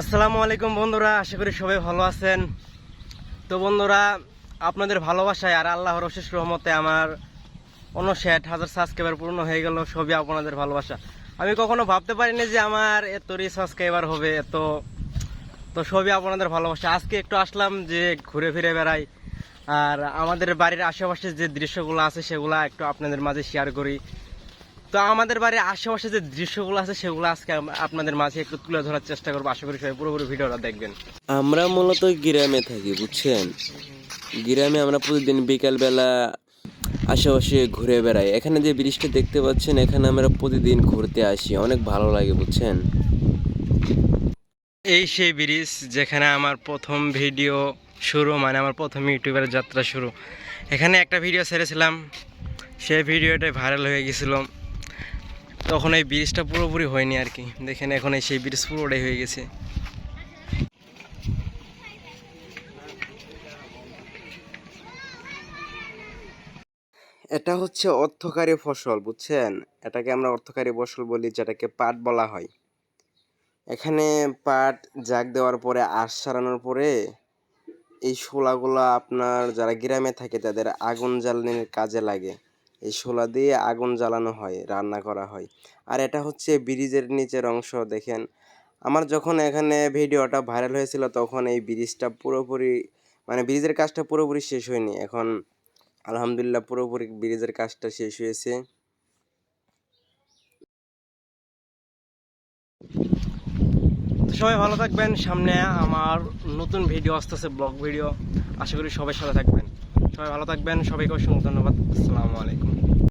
আসসালামু আলাইকুম বন্ধুরা, আশা করি সবাই ভালো আছেন। তো বন্ধুরা, আপনাদের ভালোবাসায় আর আল্লাহর অশেষ রহমতে আমার উনষাট হাজার সাবস্ক্রাইবার পূর্ণ হয়ে গেল, সবই আপনাদের ভালোবাসা। আমি কখনো ভাবতে পারিনি যে আমার এত রি সাবস্ক্রাইবার হবে, এত, তো সবই আপনাদের ভালোবাসা। আজকে একটু আসলাম যে ঘুরে ফিরে বেড়াই, আর আমাদের বাড়ির আশেপাশে যে দৃশ্যগুলো আছে সেগুলো একটু আপনাদের মাঝে শেয়ার করি। তো আমাদের বাড়ির আশেপাশে যে দৃশ্যগুলো আছে সেগুলো আজকে আপনাদের মাঝে একটু তুলে ধরার চেষ্টা করব। আশা করি সবাই পুরোপুরি ভিডিওটা দেখবেন। আমরা মূলত গ্রামে থাকি বুঝছেন? গ্রামে আমরা প্রতিদিন বিকালবেলা আশেপাশে ঘুরে বেড়াই। এখানে যে ব্রিজটা দেখতে পাচ্ছেন এখানে আমরা প্রতিদিন ঘুরতে আসি। অনেক ভালো লাগে বুঝছেন? এই সেই ব্রিজ যেখানে আমার প্রথম ভিডিও শুরু মানে আমার প্রথম ইউটিউবের যাত্রা শুরু। এখানে একটা ভিডিও ছেড়েছিলাম সেই ভিডিওটাই ভাইরাল হয়ে গেছিল। তখন এই ব্রিজটা পুরোপুরি হয়নি আর কি। দেখেন এখন এই সেই ব্রিজ পুরোটাই হয়ে গেছে। এটা হচ্ছে অর্থকারী ফসল, বুঝছেন? এটাকে আমরা অর্থকারী ফসল বলি, যেটাকে পাট বলা হয়। এখানে পাট জাগ দেওয়ার পরে, আশ সারানোর পরে, এই শোলাগুলো আপনার যারা গ্রামে থাকে, তাদের আগুন জ্বালানির কাজে লাগে। এই শোলা দিয়ে আগুন জ্বালানো হয়, রান্না করা হয়। আর এটা হচ্ছে ব্রিজের নিচের অংশ, দেখেন। আমার যখন এখানে ভিডিওটা ভাইরাল হয়েছিল, তখন এই ব্রিজটা পুরোপুরি মানে ব্রিজের কাজটা পুরোপুরি শেষ হয়নি। এখন আলহামদুলিল্লাহ পুরোপুরি ব্রিজের কাজটা শেষ হয়েছে। সবাই ভালো থাকবেন। সামনে আমার নতুন ভিডিও আসতেছে, ব্লগ ভিডিও। আশা করি সবাই সাথে থাকবেন। সবাই ভালো থাকবেন সবাইকে অসংখ্য ধন্যবাদ। আসসালামু আলাইকুম।